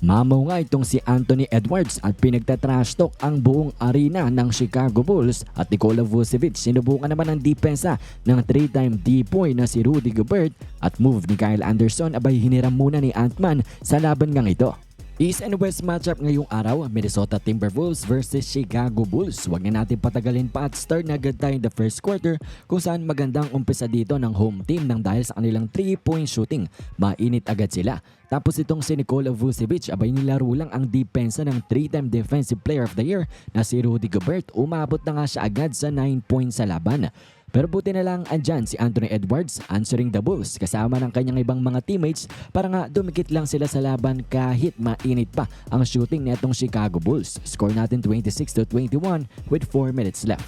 Mamaw nga itong si Anthony Edwards at pinagtatrash talk ang buong arena ng Chicago Bulls at Nikola Vucevic. Sinubukan naman ang depensa ng 3-time D-boy na si Rudy Gobert at move ni Kyle Anderson abay hiniram muna ni Ant-Man sa laban ngang ito. East and West matchup ngayong araw, Minnesota Timberwolves versus Chicago Bulls. Huwag na natin patagalin pa at start na agad tayo in the first quarter kung saan magandang umpisa dito ng home team nang dahil sa kanilang 3-point shooting. Mainit agad sila. Tapos itong si Nikola Vucevic, abay nilaro lang ang depensa ng 3-time Defensive Player of the Year na si Rudy Gobert. Umabot na nga siya agad sa 9 points sa laban. Pero buti na lang andyan si Anthony Edwards answering the Bulls kasama ng kanyang ibang mga teammates para nga dumikit lang sila sa laban kahit mainit pa ang shooting netong Chicago Bulls. Score natin 26 to 21 with 4 minutes left.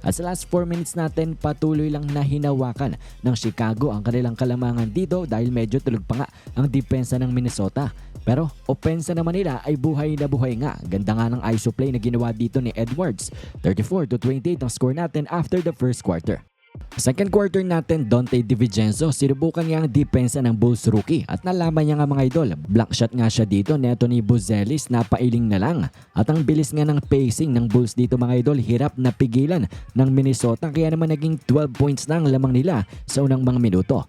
At sa last 4 minutes natin, patuloy lang na hinawakan ng Chicago ang kanilang kalamangan dito dahil medyo tulog pa nga ang depensa ng Minnesota. Pero opensa naman nila ay buhay na buhay nga. Ganda nga ng ISO play na ginawa dito ni Edwards. 34 to 28 ang score natin after the first quarter. Second quarter natin, Dante DiVincenzo, sinubukan niya ang depensa ng Bulls rookie at nalaman niya nga mga idol. Block shot nga siya dito neto ni Buzelis, napailing na lang. At ang bilis nga ng pacing ng Bulls dito mga idol, hirap na pigilan ng Minnesota kaya naman naging 12 points na ang lamang nila sa unang mga minuto.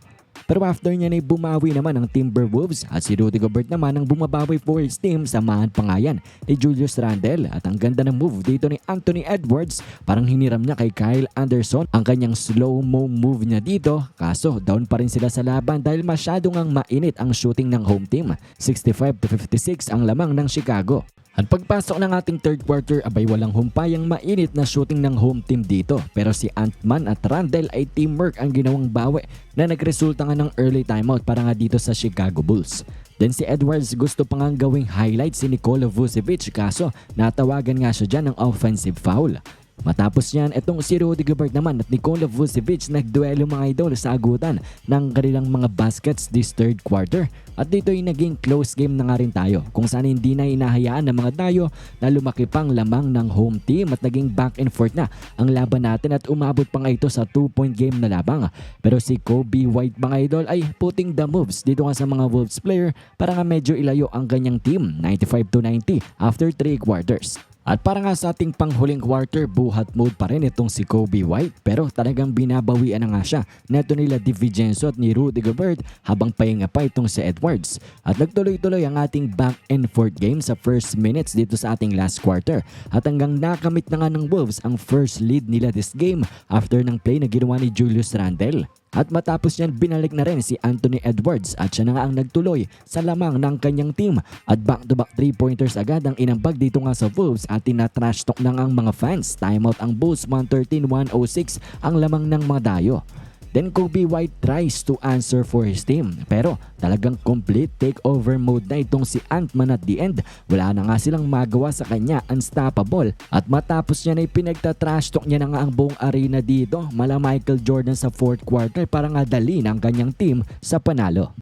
Pero after niya na bumawi naman ang Timberwolves at si Rudy Gobert naman ang bumabawi for his team. Samahan pa nga yan ni Julius Randle. At ang ganda ng move dito ni Anthony Edwards. Parang hiniram niya kay Kyle Anderson ang kanyang slow-mo move niya dito. Kaso down pa rin sila sa laban dahil masyadong ang mainit ang shooting ng home team. 65 to 56 ang lamang ng Chicago at pagpasok ng ating third quarter, abay walang humpayang mainit na shooting ng home team dito. Pero si Ant-Man at Randall ay teamwork ang ginawang bawi na nagresulta nga ng early timeout para nga dito sa Chicago Bulls. Then si Edwards gusto pa nga gawing highlight si Nikola Vucevic kaso natawagan nga siya dyan ng offensive foul. Matapos yan, itong si Rudy Gobert naman at Nikola Vucevic nagduelo mga idol sa agutan ng kanilang mga baskets this third quarter. At dito ay naging close game na nga rin tayo kung saan hindi na inahayaan ng mga tayo na lumaki pang lamang ng home team at naging back and forth na ang laban natin at umabot pa nga ito sa 2-point game na labang. Pero si Kobe White mga idol ay putting the moves dito nga sa mga Wolves player para nga medyo ilayo ang kanyang team 95 to 90 after 3 quarters. At para nga sa ating panghuling quarter, buhat mode pa rin itong si Kobe White pero talagang binabawian na nga siya neto nila DiVincenzo at ni Rudy Gobert habang pahinga pa itong si Edwards. At nagtuloy-tuloy ang ating back and forth game sa first minutes dito sa ating last quarter. At hanggang nakamit na nga ng Wolves ang first lead nila this game after ng play na ginawa ni Julius Randle. At matapos niyan binalik na rin si Anthony Edwards at siya na nga ang nagtuloy sa lamang ng kanyang team. At back-to-back 3-pointers agad ang inambag dito nga sa Wolves at tinatrash talk na ang mga fans. Timeout ang Bulls 113-106 ang lamang ng mga dayo. Then Kobe White tries to answer for his team. Pero talagang complete takeover mode na itong si Ant-Man at the end. Wala na nga silang magawa sa kanya, unstoppable. At matapos niya na pinagtatrash talk niya na nga ang buong arena dito. Mala Michael Jordan sa fourth quarter para nga dali ng kanyang team sa panalo.